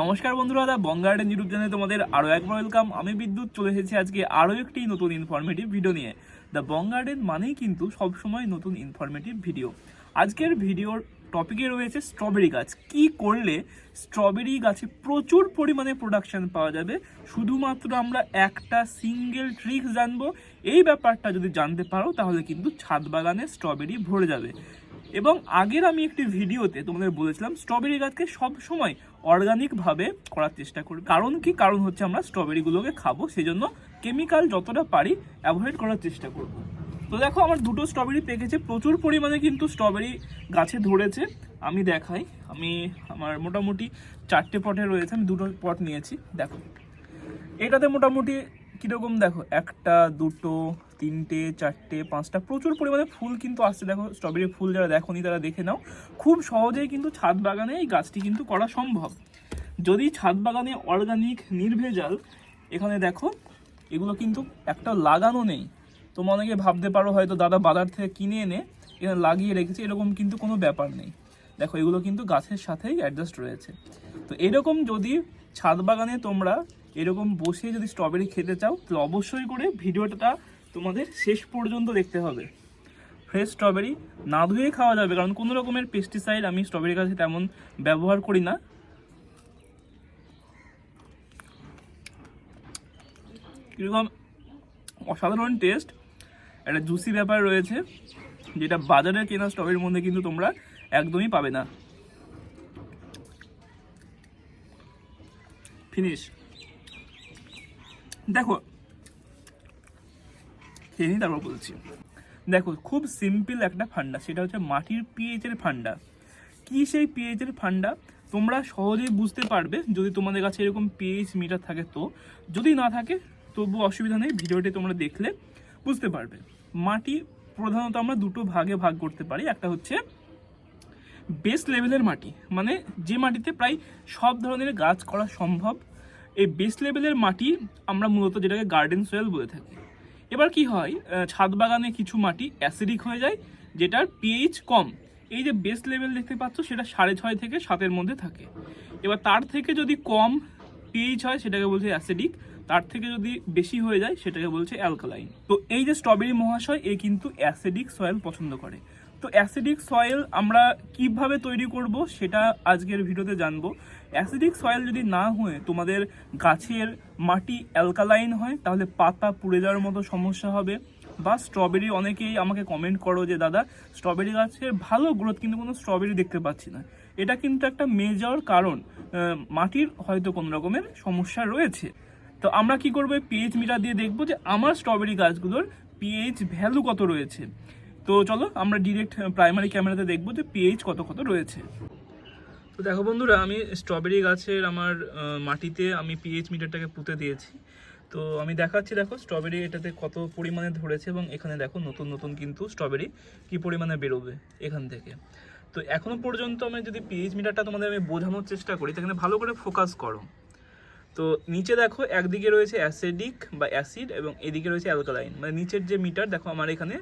নমস্কার বন্ধুরা, দা বঙ্গার্ডেন ইউটিউব চ্যানেলে তোমাদের আরও একবার ওয়েলকাম আমি বিদ্যুৎ, চলে এসেছি আজকে আরও একটি নতুন ইনফরমেটিভ ভিডিও নিয়ে। দ্য বঙ্গার্ডেন মানেই কিন্তু সবসময় নতুন ইনফরমেটিভ ভিডিও আজকের ভিডিওর টপিকে রয়েছে স্ট্রবেরি গাছ। কি করলে স্ট্রবেরি গাছে প্রচুর পরিমাণে প্রোডাকশন পাওয়া যাবে? শুধুমাত্র আমরা একটা সিঙ্গেল ট্রিক্স জানব। এই ব্যাপারটা যদি জানতে পারো, তাহলে কিন্তু ছাদ বাগানে স্ট্রবেরি ভরে যাবে। এবং আগের আমি একটি ভিডিওতে তোমাদের বলেছিলাম স্ট্রবেরি গাছকে সব সময় অর্গানিকভাবে করার চেষ্টা করি। কারণ কি? কারণ হচ্ছে আমরা স্ট্রবেরিগুলোকে খাব, সেজন্য কেমিক্যাল যতটা পারি অ্যাভয়েড করার চেষ্টা করব। তো দেখো, আমার দুটো স্ট্রবেরি পেকেছে প্রচুর পরিমাণে কিন্তু স্ট্রবেরি গাছে ধরেছে। আমি দেখাই। আমি, আমার মোটামুটি চারটে পটে রয়েছে। আমি দুটো পট নিয়েছি। দেখো, এটাতে মোটামুটি কীরকম? দেখো, একটা, দুটো তিনটে, চারটে, পাঁচটা, প্রচুর পরিমাণে ফুল কিন্তু আসছে। দেখো স্ট্রবেরি ফুল যারা দেখোনি, তারা দেখে নাও। খুব সহজেই কিন্তু ছাদ বাগানে এই গাছটি কিন্তু করা সম্ভব। যদি ছাদ বাগানে অর্গানিক নির্ভেজাল, এখানে দেখো, এগুলো কিন্তু একটা লাগানো নেই। তোমরা অনেকে ভাবতে পারো, হয়তো দাদা বাজার থেকে কিনে এনে এখানে লাগিয়ে রেখেছে, এরকম কিন্তু কোনো ব্যাপার নেই। দেখো, এগুলো কিন্তু গাছের সাথেই অ্যাডজাস্ট রয়েছে। তো এরকম যদি ছাদ বাগানে তোমরা এরকম বসে যদি স্ট্রবেরি খেতে চাও, তাহলে অবশ্যই করে ভিডিওটা তোমাদের শেষ পর্যন্ত দেখতে হবে। ফ্রেশ স্ট্রবেরি না ধুয়ে খাওয়া যাবে, কারণ কোনো রকমের পেস্টিসাইড আমি স্ট্রবেরি গাছে তেমন ব্যবহার করি না। কীরকম অসাধারণ টেস্ট একটা জুসি ব্যাপার রয়েছে, যেটা বাজারে কেনা স্ট্রবেরির মধ্যে কিন্তু তোমরা একদমই পাবে না। ফিনিশ দেখো খেয়ে তারপর বলছি। দেখো, খুব সিম্পল একটা ফান্ডা, সেটা হচ্ছে মাটির পিএইচের ফান্ডা। কী সেই পিএইচের ফান্ডা? তোমরা সহজেই বুঝতে পারবে, যদি তোমাদের কাছে এরকম পিএইচ মিটার থাকে তো। যদি না থাকে তবু অসুবিধা নেই, ভিডিওটি তোমরা দেখলে বুঝতে পারবে। মাটি প্রধানত আমরা দুটো ভাগে ভাগ করতে পারি, একটা হচ্ছে বেস লেভেলের মাটি মানে যে মাটিতে প্রায় সব ধরনের গাছ করা সম্ভব, এই বেস লেভেলের মাটি আমরা মূলত যেটাকে গার্ডেন সয়েল বলে থাকি। এবার কি হয় ছাদ বাগানে কিছু মাটি অ্যাসিডিক হয়ে যায়, যেটার পিএইচ কম। এই যে বেস লেভেল দেখতে পাচ্ছ, সেটা সাড়ে ছয় থেকে সাতের মধ্যে থাকে। এবার তার থেকে যদি কম পিএইচ হয়, সেটাকে বলছে অ্যাসিডিক তার থেকে যদি বেশি হয়ে যায়, সেটাকে বলছে অ্যালকালাইন তো এই যে স্ট্রবেরি মহাশয়, এ কিন্তু অ্যাসিডিক সয়েল পছন্দ করে। তো অ্যাসিডিক সয়েল আমরা কীভাবে তৈরি করব সেটা আজকের ভিডিওতে জানব। অ্যাসিডিক সয়েল যদি না হয়ে, তোমাদের গাছের মাটি অ্যালকালাইন হয়, তাহলে পাতা পুড়ে যাওয়ার মতো সমস্যা হবে। বা স্ট্রবেরি অনেকেই আমাকে কমেন্ট করো যে, দাদা স্ট্রবেরি গাছের ভালো গ্রোথ কিন্তু কোনো স্ট্রবেরি দেখতে পাচ্ছি না। এটা কিন্তু একটা মেজর কারণ। মাটির হয়তো কোনো রকমের সমস্যা রয়েছে। তো আমরা কি করব পিএইচ মিটার দিয়ে দেখব যে, আমার স্ট্রবেরি গাছগুলোর পিএইচ ভ্যালু কত রয়েছে। তো চলো, আমরা ডিরেক্ট প্রাইমারি ক্যামেরাতে দেখব যে পিএইচ কত কত রয়েছে। তো দেখো বন্ধুরা, আমি স্ট্রবেরি গাছের আমার মাটিতে আমি পিএইচ মিটারটাকে পুঁতে দিয়েছি। তো আমি দেখাচ্ছি, দেখো স্ট্রবেরি এটাতে কত পরিমাণে ধরেছে এবং এখানে দেখো নতুন নতুন কিন্তু স্ট্রবেরি কি পরিমাণে বেরোবে এখান থেকে। তো এখনও পর্যন্ত আমি যদি পিএইচ মিটারটা তোমাদের আমি বোঝানোর চেষ্টা করি সেখানে ভালো করে ফোকাস করো। তো নিচে দেখো একদিকে রয়েছে অ্যাসিডিক বা অ্যাসিড এবং এদিকে রয়েছে অ্যালকালাইন। মানে নিচের যে মিটার, দেখো আমার এখানে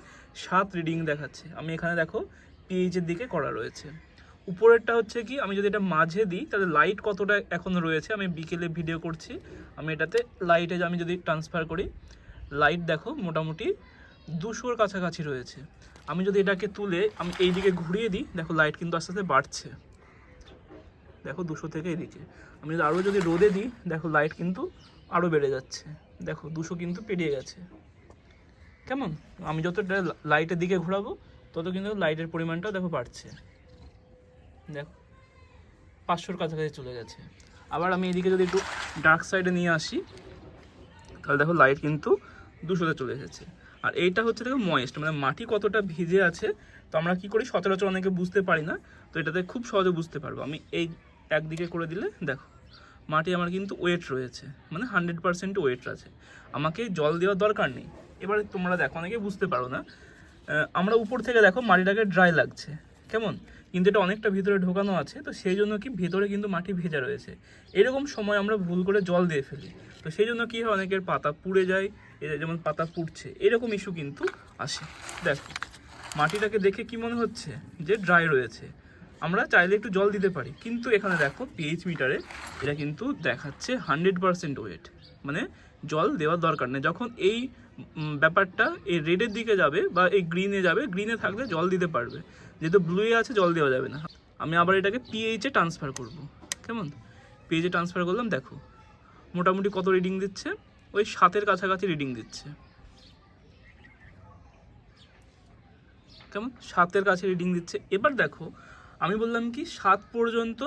সাত রিডিং দেখাচ্ছে। আমি এখানে দেখো পিএইচের দিকে করা রয়েছে। উপরেরটা হচ্ছে কি, আমি যদি এটা মাঝে দিই, তাহলে লাইট কতটা এখন রয়েছে, আমি বিকেলে ভিডিও করছি। আমি এটাতে লাইটে আমি যদি ট্রান্সফার করি লাইট দেখো মোটামুটি দুশোর কাছাকাছি রয়েছে। আমি যদি এটাকে তুলে আমি এই দিকে ঘুরিয়ে দিই, দেখো লাইট কিন্তু আস্তে আস্তে বাড়ছে। দেখো দুশো থেকে এদিকে আমি যদি আরও যদি রোদে দিই, দেখো লাইট কিন্তু আরও বেড়ে যাচ্ছে। দেখো, দুশো কিন্তু পেরিয়ে গেছে। কেমন? আমি যত লাইটের দিকে ঘোরাবো, তত কিন্তু লাইটের পরিমাণটাও দেখো বাড়ছে। দেখো, পাঁচশোর কাছাকাছি চলে গেছে। আবার আমি এদিকে যদি একটু ডার্ক সাইডে নিয়ে আসি, তাহলে দেখো লাইট কিন্তু দুশোতে চলে এসেছে। আর এইটা হচ্ছে দেখো ময়েস্ট মানে মাটি কতটা ভিজে আছে, তো আমরা কি করি? সচরাচর অনেকে বুঝতে পারি না, তো এটাতে খুব সহজে বুঝতে পারব। আমি এই একদিকে করে দিলে, দেখো, মাটি আমার কিন্তু ওয়েট রয়েছে মানে হান্ড্রেড পার্সেন্ট ওয়েট আছে। আমাকে জল দেওয়ার দরকার নেই। এবারে তোমরা দেখো অনেকে বুঝতে পারো না। আমরা উপর থেকে দেখো, মাটিটাকে ড্রাই লাগছে। কেমন? কিন্তু এটা অনেকটা ভিতরে ঢোকানো আছে, তো সেই জন্য কি ভেতরে কিন্তু মাটি ভেজা রয়েছে। এরকম সময় আমরা ভুল করে জল দিয়ে ফেলি। তো সেই জন্য কী হয়, অনেকের পাতা পুড়ে যায় যে যেমন পাতা পুড়ছে, এরকম ইস্যু কিন্তু আসে। দেখো, মাটিটাকে দেখে কি মনে হচ্ছে? যে ড্রাই রয়েছে। আমরা চাইলে একটু জল দিতে পারি। কিন্তু এখানে দেখো পিএইচ মিটারে এটা কিন্তু দেখাচ্ছে হান্ড্রেড পার্সেন্ট ওয়েট মানে জল দেওয়ার দরকার নেই। যখন এই ব্যাপারটা এই রেডের দিকে যাবে বা এই গ্রিনে যাবে গ্রিনে থাকলে জল দিতে পারবে। যেহেতু ব্লুয়ে আছে, জল দেওয়া যাবে না। আমি আবার এটাকে পিএইচে ট্রান্সফার করব। কেমন? পিএইচে ট্রান্সফার করলাম, দেখো। মোটামুটি কত রিডিং দিচ্ছে? ওই সাতের কাছাকাছি রিডিং দিচ্ছে। কেমন? সাতের কাছে রিডিং দিচ্ছে। এবার দেখো আমি বললাম কি, সাত পর্যন্ত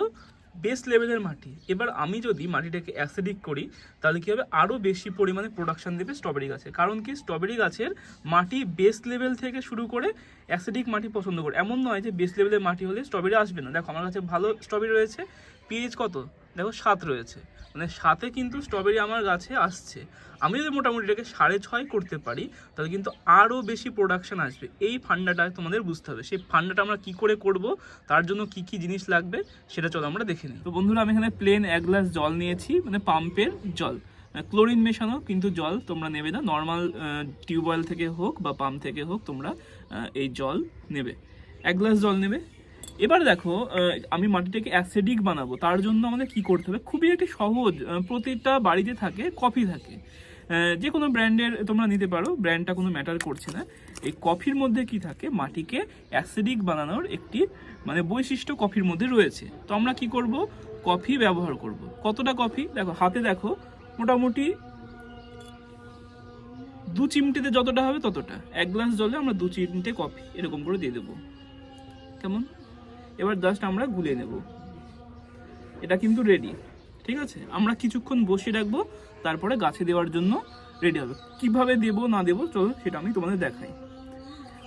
বেস লেভেলের মাটি। এবার আমি যদি মাটিটাকে অ্যাসিডিক করি, তাহলে কী হবে? আরও বেশি পরিমাণে প্রোডাকশান দেবে স্ট্রবেরি গাছে। কারণ কি স্ট্রবেরি গাছের মাটি বেস লেভেল থেকে শুরু করে অ্যাসিডিক মাটি পছন্দ করে। এমন নয় যে বেস লেভেলের মাটি হলে স্ট্রবেরি আসবে না। দেখো, আমার কাছে ভালো স্ট্রবেরি রয়েছে। পিএইচ কত? দেখো, সাত রয়েছে। মানে সাথে কিন্তু স্ট্রবেরি আমার গাছে আসছে। আমি যদি মোটামুটি এটাকে সাড়ে ছয় করতে পারি, তাহলে কিন্তু আরও বেশি প্রোডাকশান আসবে। এই ফান্ডাটা তোমাদের বুঝতে হবে। সেই ফান্ডাটা আমরা কি করে করব, তার জন্য কি কি জিনিস লাগবে, সেটা চলো আমরা দেখে নিই। তো বন্ধুরা, আমি এখানে প্লেন এক গ্লাস জল নিয়েছি মানে পাম্পের জল। ক্লোরিন মেশানো, কিন্তু জল তোমরা নেবে না। নর্মাল টিউবওয়েল থেকে হোক বা পাম্প থেকে হোক তোমরা এই জল নেবে। এক গ্লাস জল নেবে। এবার দেখো আমি মাটিটাকে অ্যাসিডিক বানাবো। তার জন্য আমাদের কি করতে হবে? খুবই একটি সহজ প্রতিটা বাড়িতে থাকে কফি থাকে। যে কোনো ব্র্যান্ডের তোমরা নিতে পারো ব্র্যান্ডটা কোনো ম্যাটার করছে না। এই কফির মধ্যে কি থাকে? মাটিকে অ্যাসিডিক বানানোর একটি মানে বৈশিষ্ট্য কফির মধ্যে রয়েছে। তো আমরা কি করব? কফি ব্যবহার করব। কতটা কফি দেখো, হাতে দেখো, মোটামুটি দু চিমটিতে যতটা হবে ততটা। এক গ্লাস জলে আমরা দু চিমটে কফি এরকম করে দিয়ে দেবো। কেমন? এবার জাস্ট আমরা গুলে নেব। এটা কিন্তু রেডি ঠিক আছে? আমরা কিছুক্ষণ বসিয়ে রাখব, তারপরে গাছে দেওয়ার জন্য রেডি হবে। কীভাবে দেবো, না দেবো, চলো সেটা আমি তোমাদের দেখাই।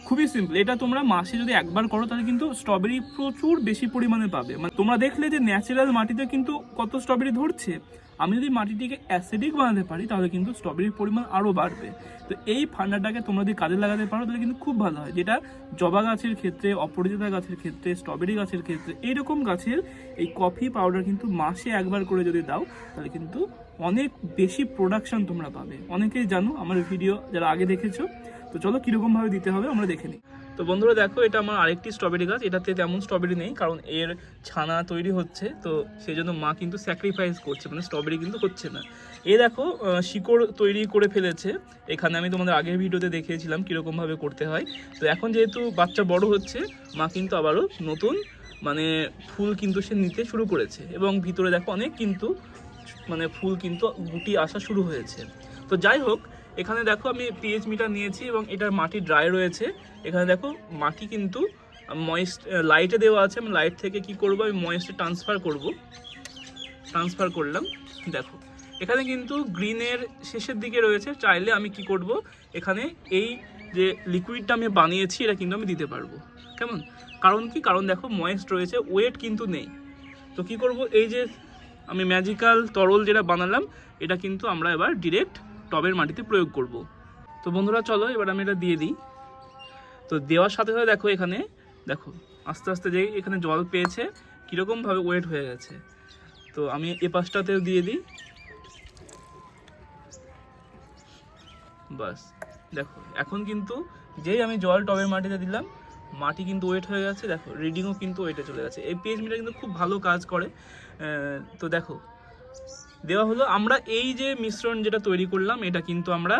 খুবই সিম্পল এটা তোমরা মাসে যদি একবার করো, তাহলে কিন্তু স্ট্রবেরি প্রচুর বেশি পরিমাণে পাবে। মানে তোমরা দেখলে যে ন্যাচারাল মাটিতে কিন্তু কত স্ট্রবেরি ধরছে? আমি যদি মাটিটিকে অ্যাসিডিক বানাতে পারি, তাহলে কিন্তু স্ট্রবেরির পরিমাণ আরও বাড়বে। তো এই ফান্ডাটাকে তোমরা যদি কাজে লাগাতে পারো, তাহলে কিন্তু খুব ভালো হয়। যেটা জবা গাছের ক্ষেত্রে অপরাজিতা গাছের ক্ষেত্রে স্ট্রবেরি গাছের ক্ষেত্রে, এইরকম গাছের এই কফি পাউডার কিন্তু মাসে একবার করে যদি দাও, তাহলে কিন্তু অনেক বেশি প্রোডাকশন তোমরা পাবে। অনেকেই জানো, আমার ভিডিও যারা আগে দেখেছ, তো চলো কীরকমভাবে দিতে হবে, আমরা দেখে নিই। তো বন্ধুরা দেখো, এটা আমার আরেকটি স্ট্রবেরি গাছ। এটাতে তেমন স্ট্রবেরি নেই, কারণ এর ছানা তৈরি হচ্ছে, তো সেই জন্য মা কিন্তু স্যাক্রিফাইস করছে মানে স্ট্রবেরি কিন্তু হচ্ছে না। এ দেখো শিকড় তৈরি করে ফেলেছে। এখানে আমি তোমাদের আগের ভিডিওতে দেখিয়েছিলাম কীরকমভাবে করতে হয়। তো এখন যেহেতু বাচ্চা বড় হচ্ছে, মা কিন্তু আবারও নতুন মানে ফুল কিন্তু সে নিতে শুরু করেছে। এবং ভিতরে দেখো অনেক কিন্তু মানে ফুল কিন্তু গুটি আসা শুরু হয়েছে। তো যাই হোক এখানে দেখো আমি পিএইচ মিটার নিয়েছি এবং এটার মাটি ড্রাই রয়েছে। এখানে দেখো মাটি কিন্তু ময়েস্ট লাইটে দেওয়া আছে। আমি লাইট থেকে কি করব? আমি ময়েস্টে ট্রান্সফার করব। ট্রান্সফার করলাম। দেখো, এখানে কিন্তু গ্রিনের শেষের দিকে রয়েছে। চাইলে আমি কি করব? এখানে এই যে লিকুইডটা আমি বানিয়েছি, এটা কিন্তু আমি দিতে পারব। কেমন? কারণ কি? কারণ দেখো ময়েস্ট রয়েছে ওয়েট কিন্তু নেই। তো কি করব? এই যে আমি ম্যাজিক্যাল তরল যেটা বানালাম, এটা কিন্তু আমরা এবার ডিরেক্ট টবের মাটিতে প্রয়োগ করব। তো বন্ধুরা, চলো এবার আমি এটা দিয়ে দিই। তো দেওয়ার সাথে সাথে দেখো এখানে, দেখো, আস্তে আস্তে যে এখানে জল পেয়েছে, কীরকমভাবে ওয়েট হয়ে গেছে। তো আমি এ পাশটাতেও দিয়ে দিই। বাস, দেখো, এখন কিন্তু যেই আমি জল টবের মাটিতে দিলাম, মাটি কিন্তু ওয়েট হয়ে গেছে, দেখো, রিডিংও কিন্তু ওয়েটে চলে গেছে। এই পেজ মিটার কিন্তু খুব ভালো কাজ করে। তো দেখো দেওয়া হলো। আমরা এই যে মিশ্রণ যেটা তৈরি করলাম এটা কিন্তু আমরা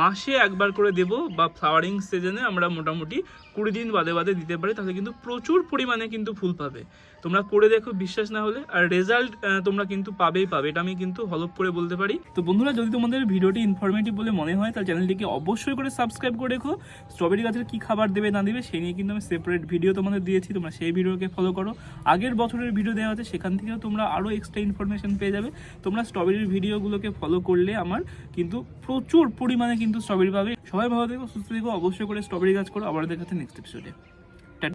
মাসে একবার করে দেব বা ফ্লাওয়ারিং সিজনে আমরা মোটামুটি কুড়ি দিন বাদে বাদে দিতে পারি, তাহলে কিন্তু প্রচুর পরিমাণে কিন্তু ফুল পাবে। তোমরা করে দেখো, বিশ্বাস না হলে, আর রেজাল্ট তোমরা কিন্তু পাবেই পাবে, এটা আমি কিন্তু হলপ করে বলতে পারি। তো বন্ধুরা, যদি তোমাদের ভিডিওটি ইনফরমেটিভ বলে মনে হয়, তাহলে চ্যানেলটিকে অবশ্যই করে সাবস্ক্রাইব করে রেখো। স্ট্রবেরি গাছের কী খাবার দেবে না দেবে, সেই নিয়ে কিন্তু আমি সেপারেট ভিডিও তোমাদের দিয়েছি, তোমরা সেই ভিডিওকে ফলো করো। আগের বছরের ভিডিও দেওয়া আছে, সেখান থেকেও তোমরা আরও এক্সট্রা ইনফরমেশন পেয়ে যাবে। তোমরা স্ট্রবেরির ভিডিওগুলোকে ফলো করলে আমার কিন্তু প্রচুর পরিমাণে কিন্তু স্ট্রবেরি পাবে। সবাই ভালো থেকো, সুস্থ থেকো, অবশ্যই করে স্ট্রবেরি গাছ করো। আবার দেখাতে নেক্সট এপিসোডে